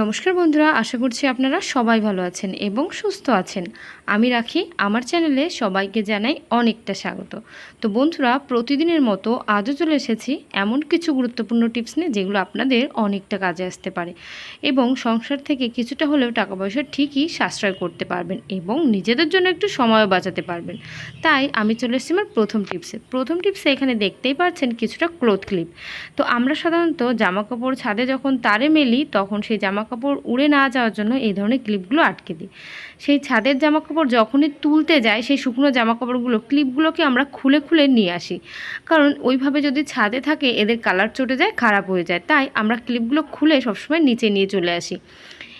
নমস্কার বন্ধুরা, আশা করছি আপনারা সবাই ভালো আছেন এবং সুস্থ আছেন। আমি রাখি, আমার চ্যানেলে সবাইকে জানাই অনেকটা স্বাগত। তো বন্ধুরা, প্রতিদিনের মতো আজও চলে এসেছি এমন কিছু গুরুত্বপূর্ণ টিপস নিয়ে যেগুলো আপনাদের অনেকটা কাজে আসতে পারে এবং সংসার থেকে কিছুটা হলেও টাকা পয়সা ঠিকই সাশ্রয় করতে পারবেন এবং নিজেদের জন্য একটু সময় বাঁচাতে পারবেন। তাই আমি চলে এসেছি আমার প্রথম টিপসে। প্রথম টিপসে এখানে দেখতেই পাচ্ছেন কিছুটা ক্লোথ ক্লিপ। তো আমরা সাধারণত জামা কাপড় ছাদে যখন তারে মেলি, তখন সেই জামা কাপড় উড়ে না যাওয়ার জন্য এই ধরনের ক্লিপগুলো আটকে দিই। সেই ছাদের জামা কাপড় যখনই তুলতে যায়, সেই শুকনো জামা কাপড়গুলো ক্লিপগুলোকে আমরা খুলে খুলে নিয়ে আসি। কারণ ওইভাবে যদি ছাদে থাকে, এদের কালার চটে যায়, খারাপ হয়ে যায়। তাই আমরা ক্লিপগুলো খুলে সবসময় নিচে নিয়ে চলে আসি।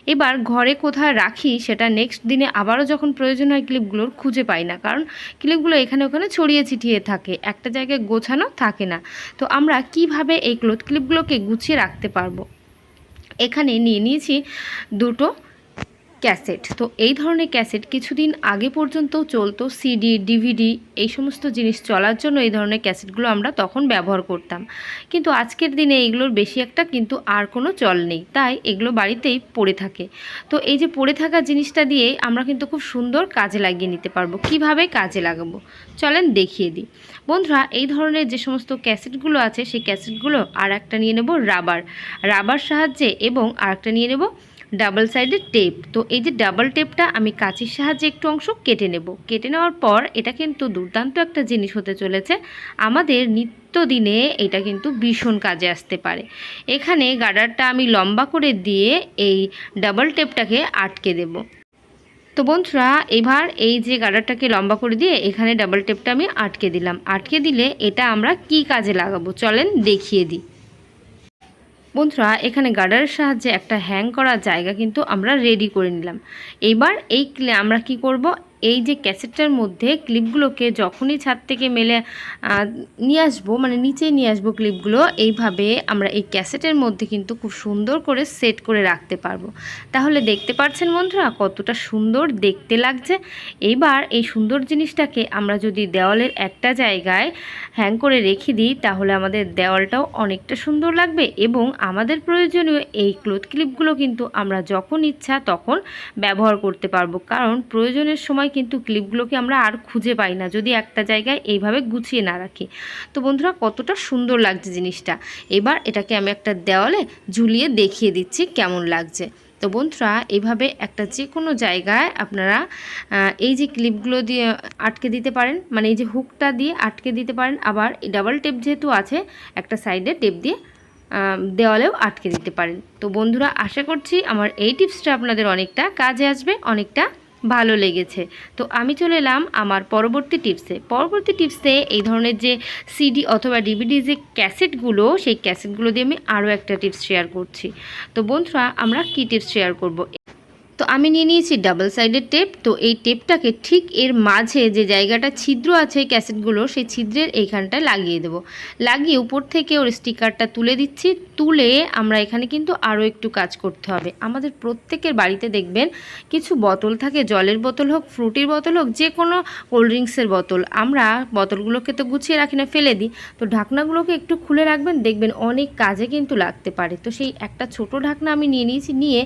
এবার ঘরে কোথায় রাখি, সেটা নেক্সট দিনে আবারও যখন প্রয়োজন হয়, ক্লিপগুলোর খুঁজে পাই না। কারণ ক্লিপগুলো এখানে ওখানে ছড়িয়ে ছিটিয়ে থাকে, একটা জায়গায় গোছানো থাকে না। তো আমরা কীভাবে এই ক্লোথ ক্লিপগুলোকে গুছিয়ে রাখতে পারব? এখানে নিয়ে নিয়েছি দুটো ক্যাসেট। তো এই ধরনের ক্যাসেট কিছুদিন আগে পর্যন্ত চলতো সিডি ডিভিডি এই সমস্ত জিনিস চলার জন্য এই ধরনের ক্যাসেটগুলো আমরা তখন ব্যবহার করতাম। কিন্তু আজকের দিনে এগুলোর বেশি একটা কিন্তু আর কোনো চল নেই। তাই এগুলো বাড়িতেই পড়ে থাকে। তো এই যে পড়ে থাকা জিনিসটা দিয়ে আমরা কিন্তু খুব সুন্দর কাজে লাগিয়ে নিতে পারব। কীভাবে কাজে লাগাবো? চলেন দেখিয়ে দিই। বন্ধুরা, এই ধরনের যে সমস্ত ক্যাসেটগুলো আছে, সেই ক্যাসেটগুলো আর একটা নিয়ে নেব রাবার। রাবার সাহায্যে এবং আর একটা নিয়ে নেব ডাবল সাইডের টেপ। তো এই যে ডাবল টেপটা আমি কাঁচির সাহায্যে একটু অংশ কেটে নেব। কেটে নেওয়ার পর এটা কিন্তু দুর্দান্ত একটা জিনিস হতে চলেছে। আমাদের নিত্য দিনে এটা কিন্তু ভীষণ কাজে আসতে পারে। এখানে গার্ডারটা আমি লম্বা করে দিয়ে এই ডাবল টেপটাকে আটকে দেব। তো বন্ধুরা, এবার এই যে গার্ডারটাকে লম্বা করে দিয়ে এখানে ডাবল টেপটা আমি আটকে দিলাম। আটকে দিলে এটা আমরা কি কাজে লাগাবো? চলেন দেখিয়ে দিই। বন্ধুরা, এখানে গার্ডারের সাহায্যে একটা হ্যাং করা জায়গা কিন্তু আমরা রেডি করে নিলাম। এবার এই ক্লে- আমরা কি করব? এই যে ক্যাসেটটার মধ্যে ক্লিপগুলোকে যখনই ছাদ থেকে মেলে নিয়ে আসব মানে নিচে নিয়ে আসব ক্লিপগুলো, এইভাবে আমরা এই ক্যাসেটের মধ্যে কিন্তু খুব সুন্দর করে সেট করে রাখতে পারব। তাহলে দেখতে পাচ্ছেন বন্ধুরা কতটা সুন্দর দেখতে লাগছে। এইবার এই সুন্দর জিনিসটাকে আমরা যদি দেওয়ালের একটা জায়গায় হ্যাং করে রেখে দিই, তাহলে আমাদের দেওয়ালটাও অনেকটা সুন্দর লাগবে এবং আমাদের প্রয়োজনীয় এই ক্লোথ ক্লিপগুলো কিন্তু আমরা যখন ইচ্ছা তখন ব্যবহার করতে পারব। কারণ প্রয়োজনের সময় কিন্তু ক্লিপগুলোকে আমরা আর খুঁজে পাই না, যদি একটা জায়গায় এইভাবে গুছিয়ে না রাখি। তো বন্ধুরা, কতটা সুন্দর লাগছে জিনিসটা। এবার এটাকে আমি একটা দেওয়ালে ঝুলিয়ে দেখিয়ে দিচ্ছি কেমন লাগছে। তো বন্ধুরা এইভাবে একটা যে কোনো জায়গায় আপনারা এই যে ক্লিপগুলো দিয়ে আটকে দিতে পারেন মানে এই যে হুকটা দিয়ে আটকে দিতে পারেন, আবার ডাবল টেপ যেহেতু আছে, একটা সাইডে টেপ দিয়ে দেওয়ালেও আটকে দিতে পারেন। তো বন্ধুরা, আশা করছি আমার এই টিপসটা আপনাদের অনেকটা কাজে আসবে, অনেকটা ভালো লেগেছে। তো আমি চলে এলাম আমার পরবর্তী টিপসে। পরবর্তী টিপসে এই ধরনের যে সিডি অথবা ডিভিডি যে ক্যাসেটগুলো, সেই ক্যাসেটগুলো দিয়ে আমি আরও একটা টিপস শেয়ার করছি। তো বন্ধুরা, আমরা কী টিপস শেয়ার করব? তো আমি নিয়ে নিয়েছি ডাবল সাইডের টেপ তো এই টেপটাকে ঠিক এর মাঝে যে জায়গাটা ছিদ্র আছে ক্যাসেটগুলো, সেই ছিদ্রের এইখানটায় লাগিয়ে দেব। লাগিয়ে উপর থেকে ওর স্টিকারটা তুলে দিচ্ছি, তুলে আমরা এখানে কিন্তু আরও একটু কাজ করতে হবে। আমাদের প্রত্যেকের বাড়িতে দেখবেন কিছু বোতল থাকে, জলের বোতল হোক, ফ্রুটির বোতল হোক, যে কোনো কোল্ড ড্রিঙ্কসের বোতল। আমরা বোতলগুলোকে তো গুছিয়ে রাখি না, ফেলে দিই। তো ঢাকনাগুলোকে একটু খুলে রাখবেন, দেখবেন অনেক কাজে কিন্তু লাগতে পারে। তো সেই একটা ছোট ঢাকনা আমি নিয়ে নিয়েছি, নিয়ে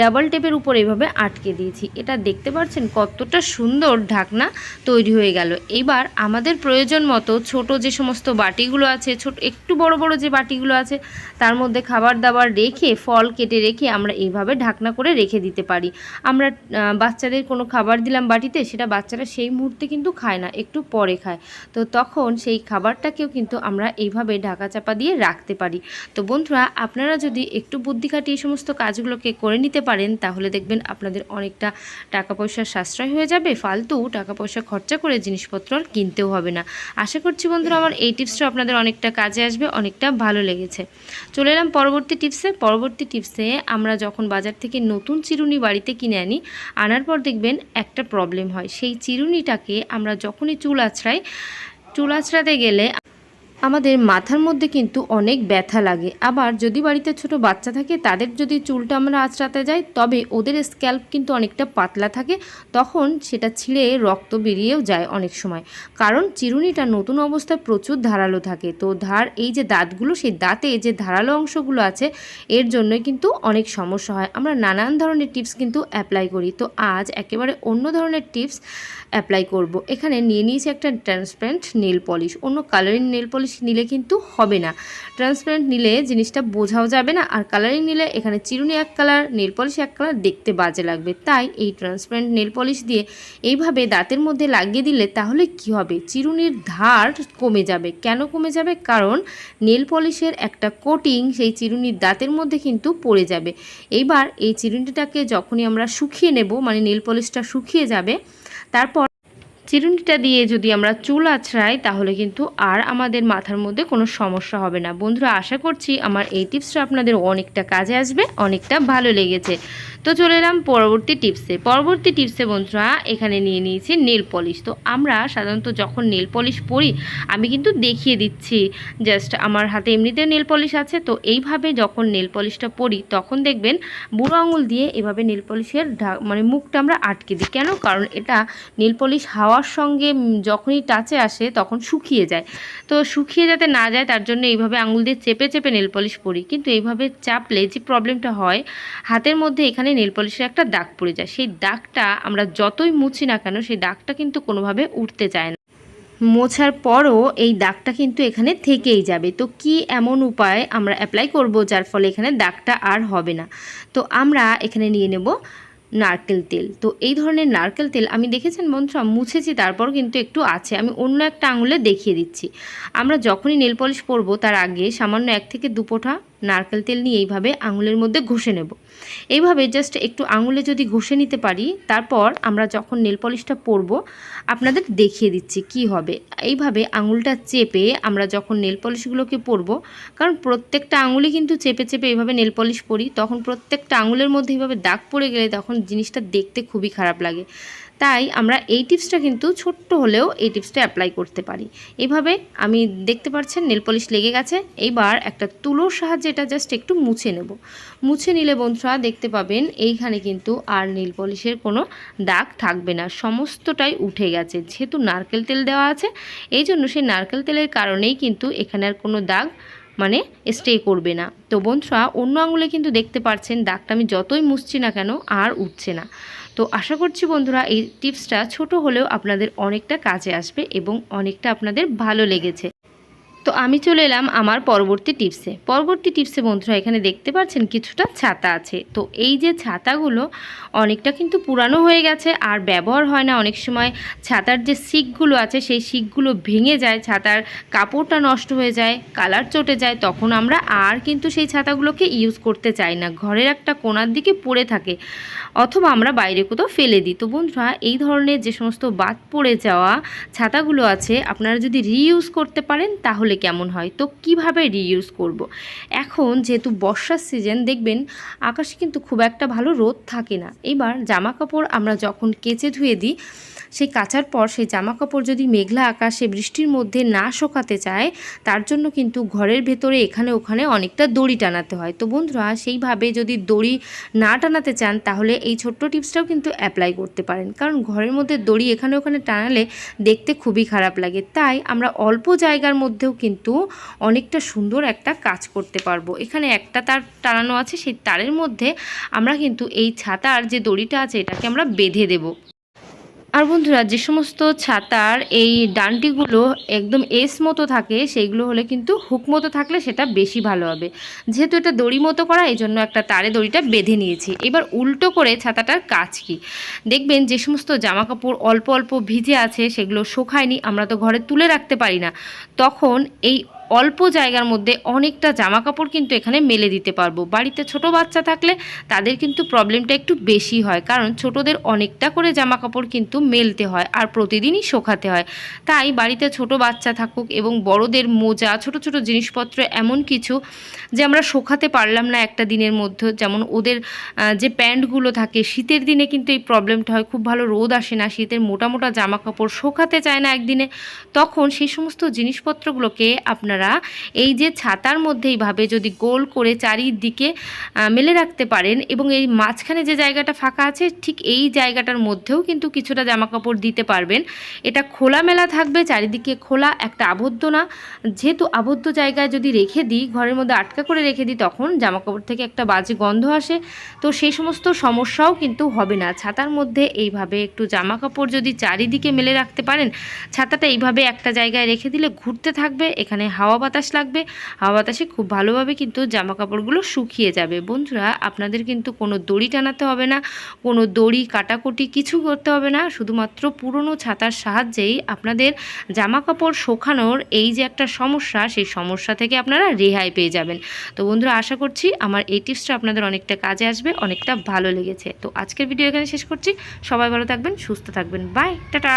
ডাবল টেপের উপর এইভাবে আটকে দিয়েছি। এটা দেখতে পাচ্ছেন কতটা সুন্দর ঢাকনা তৈরি হয়ে গেল। এবার আমাদের প্রয়োজন মতো ছোট যে সমস্ত বাটিগুলো আছে, ছোট একটু বড় বড় যে বাটিগুলো আছে, তার মধ্যে খাবার দাবার রেখে, ফল কেটে রেখে আমরা এইভাবে ঢাকনা করে রেখে দিতে পারি। আমরা বাচ্চাদের কোনো খাবার দিলাম বাটিতে, সেটা বাচ্চারা সেই মুহূর্তে কিন্তু খায় না, একটু পরে খায়। তো তখন সেই খাবারটাকেও কিন্তু আমরা এইভাবে ঢাকা চাপা দিয়ে রাখতে পারি। তো বন্ধুরা, আপনারা যদি একটু বুদ্ধি খাটিয়ে সমস্ত কাজগুলোকে করে নিতে পারেন, তাহলে দেখবেন আপনাদের অনেকটা টাকা পয়সার সাশ্রয় হয়ে যাবে, ফালতু টাকা পয়সা খরচা করে জিনিসপত্র আর কিনতেও হবে না। আশা করছি বন্ধুরা, আমার এই টিপসটা আপনাদের অনেকটা কাজে আসবে, অনেকটা ভালো লেগেছে। চলে এলাম পরবর্তী টিপসে। পরবর্তী টিপসে আমরা যখন বাজার থেকে নতুন চিরুনি বাড়িতে কিনে আনি, আনার পর দেখবেন একটা প্রবলেম হয়। সেই চিরুনিটাকে আমরা যখনই চুল আছড়াই, চুল আছড়াতে গেলে আমাদের মাথার মধ্যে কিন্তু অনেক ব্যথা লাগে। আবার যদি বাড়িতে ছোট বাচ্চা থাকে, তাদের যদি চুলটা আমরা আঁচড়াতে যাই, তবে ওদের স্ক্যাল্প কিন্তু অনেকটা পাতলা থাকে, তখন সেটা ছিঁড়ে রক্ত বেরিয়েও যায় অনেক সময়। কারণ চিরুনিটা নতুন অবস্থায় প্রচুর ধারালো থাকে। তো ধার, এই যে দাঁতগুলো, সেই দাঁতে যে ধারালো অংশগুলো আছে, এর জন্যই কিন্তু অনেক সমস্যা হয়। আমরা নানান ধরনের টিপস কিন্তু অ্যাপ্লাই করি। তো আজ একেবারে অন্য ধরনের টিপস অ্যাপ্লাই করব। এখানে নিয়ে নিয়েছি একটা ট্রান্সপারেন্ট নেল পলিশ। অন্য কালারিং নেল পলিশ নিলে কিন্তু হবে না। ট্রান্সপারেন্ট নিলে জিনিসটা বোঝাও যাবে না আর কালারিং নিলে এখানে চিরুনি এক কালার নেল পলিশ এক কালার দেখতে বাজে লাগবে। তাই এই ট্রান্সপারেন্ট নেল পলিশ দিয়ে এইভাবে দাঁতের মধ্যে লাগিয়ে দিলে তাহলে কি হবে? চিরুনির ধার কমে যাবে। কেন কমে যাবে? কারণ নেল পলিশের একটা কোটিং সেই চিরুনির দাঁতের মধ্যে কিন্তু পড়ে যাবে। এইবার এই চিরুনিটাকে যখনই আমরা শুকিয়ে নেব মানে নেল পলিশটা শুকিয়ে যাবে, তারপর চিরুনিটা দিয়ে যদি আমরা চুল আছড়াই, তাহলে কিন্তু আর আমাদের মাথার মধ্যে কোনো সমস্যা হবে না। বন্ধুরা, আশা করছি আমার এই টিপসটা আপনাদের অনেকটা কাজে আসবে, অনেকটা ভালো লেগেছে। তো চলে এলাম পরবর্তী টিপসে। পরবর্তী টিপসে বন্ধুরা, এখানে নিয়ে নিয়েছি নেল পলিশ। তো আমরা সাধারণত যখন নেল পলিশ পরি, আমি কিন্তু দেখিয়ে দিচ্ছি। জাস্ট আমার হাতে এমনিতে নেল পলিশ আছে, তো এইভাবে যখন নেল পলিশটা পরি, তখন দেখবেন বুড়ো আঙুল দিয়ে এভাবে নেল পলিশের মানে মুখটা আমরা আটকে দিই। কেন? কারণ এটা নেল পলিশ হাওয়ার সঙ্গে যখনই টাচে আসে, তখন শুকিয়ে যায়। তো শুকিয়ে যাতে না যায়, তার জন্য এইভাবে আঙুল দিয়ে চেপে চেপে নেল পলিশ পরি। কিন্তু এইভাবে চাপলে যে প্রবলেমটা হয়, হাতের মধ্যে এখানে নেল পলিশের একটা দাগ পড়ে যায়। সেই দাগটা আমরা যতই মুছি না কেন, সেই দাগটা কিন্তু কোনোভাবে উঠতে চায় না। মোছার পরও এই দাগটা কিন্তু এখানে থেকেই যাবে। তো কি এমন উপায় আমরা অ্যাপ্লাই করব যার ফলে এখানে দাগটা আর হবে না? তো আমরা এখানে নিয়ে নেব নারকেল তেল। তো এই ধরনের নারকেল তেল আমি দেখেছেন বন্ধুরা? মুছেছি তারপর কিন্তু একটু আছে। আমি অন্য একটা আঙুলে দেখিয়ে দিচ্ছি। আমরা যখনই নেল পলিশ পরবো, তার আগে সামান্য এক থেকে দু ফোঁটা নারকেল তেল নিয়ে এইভাবে আঙুলের মধ্যে ঘষে নেব। এইভাবে জাস্ট একটু আঙুলে যদি ঘষে নিতে পারি, তারপর আমরা যখন নেল পলিশটা পরব, আপনাদের দেখিয়ে দিচ্ছি কি হবে। এইভাবে আঙুলটা চেপে আমরা যখন নেল পলিশগুলোকে পরব, কারণ প্রত্যেকটা আঙুলে কিন্তু চেপে চেপে এইভাবে নেল পলিশ পরি, তখন প্রত্যেকটা আঙুলের মধ্যে এইভাবে দাগ পড়ে গেলে তখন জিনিসটা দেখতে খুবই খারাপ লাগে। তাই আমরা এই টিপসটা কিন্তু ছোট্ট হলেও এই টিপসটা অ্যাপ্লাই করতে পারি। এইভাবে আমি দেখতে পাচ্ছেন নেল পলিশ লেগে গেছে। এইবার একটা তুলোর সাহায্যে এটা জাস্ট একটু মুছে নেব। মুছে নিলে বন্ধুরা দেখতে পাবেন এইখানে কিন্তু আর নেল পলিশের কোনো দাগ থাকবে না। সমস্তটাই উঠে গেছে। যেহেতু নারকেল তেল দেওয়া আছে এই জন্য সেই নারকেল তেলের কারণেই কিন্তু এখানে আর কোনো দাগ মানে স্টে করবে না। তো বন্ধুরা অন্য আঙুলে কিন্তু দেখতে পাচ্ছেন দাগটা আমি যতই মুছছি না কেন আর উঠছে না। তো আশা করছি বন্ধুরা এই টিপসটা ছোট হলেও আপনাদের অনেকটা কাজে আসবে এবং অনেকটা আপনাদের ভালো লেগেছে। তো আমি চলে এলাম আমার পরবর্তী টিপসে। পরবর্তী টিপসে বন্ধুরা, এখানে দেখতে পাচ্ছেন কিছুটা ছাতা আছে। তো এই যে ছাতাগুলো, অনেকটা কিন্তু পুরানো হয়ে গেছে আর ব্যবহার হয় না। অনেক সময় ছাতার যে শিকগুলো আছে, সেই শিকগুলো ভেঙে যায়, ছাতার কাপড়টা নষ্ট হয়ে যায়, কালার চটে যায়, তখন আমরা আর কিন্তু সেই ছাতাগুলোকে ইউজ করতে চাই না। ঘরের একটা কোণার দিকে পড়ে থাকে অথবা আমরা বাইরে কোথাও ফেলে দিই। তো বন্ধুরা, এই ধরনের যে সমস্ত বাদ পড়ে যাওয়া ছাতাগুলো আছে, আপনারা যদি রিইউজ করতে পারেন, তাহলে কেমন হয় তো কীভাবে রিইউজ করব। এখন যেহেতু বর্ষার সিজন দেখবেন আকাশে কিন্তু খুব একটা ভালো রোদ থাকে না এবার জামা কাপড় আমরা যখন কেচে ধুয়ে দিই সেই কাচার পর সেই জামা কাপড় যদি মেঘলা আকাশে বৃষ্টির মধ্যে না শোকাতে চায়, তার জন্য কিন্তু ঘরের ভেতরে এখানে ওখানে অনেকটা দড়ি টানাতে হয়। তো বন্ধুরা, সেইভাবে যদি দড়ি না টানাতে চান, তাহলে এই ছোট্ট টিপসটাও কিন্তু অ্যাপ্লাই করতে পারেন। কারণ ঘরের মধ্যে দড়ি এখানে ওখানে টানালে দেখতে খুবই খারাপ লাগে। তাই আমরা অল্প জায়গার মধ্যেও কিন্তু অনেকটা সুন্দর একটা কাজ করতে পারব। এখানে একটা তার টানানো আছে, সেই তারের মধ্যে আমরা কিন্তু এই ছাতার যে দড়িটা আছে, এটাকে আমরা বেঁধে দেব। আর বন্ধুরা, যে সমস্ত ছাতার এই ডান্টিগুলো একদম এস মতো থাকে, সেইগুলো হলে কিন্তু হুক মতো থাকলে সেটা বেশি ভালো হবে। যেহেতু এটা দড়ি মতো করা, এই জন্য একটা তারে দড়িটা বেঁধে নিয়েছি। এবার উল্টো করে ছাতাটার কাজ কি? দেখবেন যে সমস্ত জামা কাপড় অল্প অল্প ভিজে আছে, সেগুলো শুকায়নি, আমরা তো ঘরে তুলে রাখতে পারি না। তখন এই অল্প জায়গার মধ্যে অনেকটা জামা কাপড় কিন্তু এখানে মেলে দিতে পারব। বাড়িতে ছোট বাচ্চা থাকলে তাদের কিন্তু প্রবলেমটা একটু বেশি হয়, কারণ ছোটদের অনেকটা করে জামা কাপড় কিন্তু মেলতে হয় আর প্রতিদিনই শোকাতে হয়। তাই বাড়িতে ছোট বাচ্চা থাকুক এবং বড়দের মোজা, ছোট ছোট জিনিসপত্র এমন কিছু যে আমরা শোকাতে পারলাম না একটা দিনের মধ্যে, যেমন ওদের যে প্যান্টগুলো থাকে, শীতের দিনে কিন্তু এই প্রবলেমটা হয়, খুব ভালো রোদ আসে না, শীতের মোটা মোটা জামা কাপড় শোকাতে চায় না একদিনে, তখন সেই সমস্ত জিনিসপত্রগুলোকে আপনারা আপনারা এই যে ছাতার মধ্যে এইভাবে যদি গোল করে চারিদিকে মেলে রাখতে পারেন এবং এই মাঝখানে যে জায়গাটা ফাঁকা আছে, ঠিক এই জায়গাটার মধ্যেও কিন্তু কিছুটা জামা কাপড় দিতে পারবেন। এটা খোলা মেলা থাকবে, চারিদিকে খোলা, একটা আবদ্ধ না। যেহেতু আবদ্ধ জায়গায় যদি রেখে দিই, ঘরের মধ্যে আটকা করে রেখে দিই, তখন জামা কাপড় থেকে একটা বাজে গন্ধ আসে। তো সেই সমস্ত সমস্যাও কিন্তু হবে না। ছাতার মধ্যে এইভাবে একটু জামা কাপড় যদি চারিদিকে মেলে রাখতে পারেন, ছাতাটা এইভাবে একটা জায়গায় রেখে দিলে ঘুরতে থাকবে। এখানে হাওয়া বাতাস লাগবে। হাওয়া বাতাসে খুব ভালোভাবে কিন্তু জামা কাপড়গুলো শুকিয়ে যাবে। বন্ধুরা, আপনাদের কিন্তু কোনো দড়ি টানাতে হবে না, কোনো দড়ি, কাটাকুটি কিছু করতে হবে না। শুধুমাত্র পুরনো ছাতার সাহায্যেই আপনাদের জামা কাপড় শোকানোর এই যে একটা সমস্যা, সেই সমস্যা থেকে আপনারা রেহাই পেয়ে যাবেন। তো বন্ধুরা, আশা করছি আমার এই টিপসটা আপনাদের অনেকটা কাজে আসবে, অনেকটা ভালো লেগেছে। তো আজকের ভিডিও এখানে শেষ করছি। সবাই ভালো থাকবেন, সুস্থ থাকবেন। Bye, tata!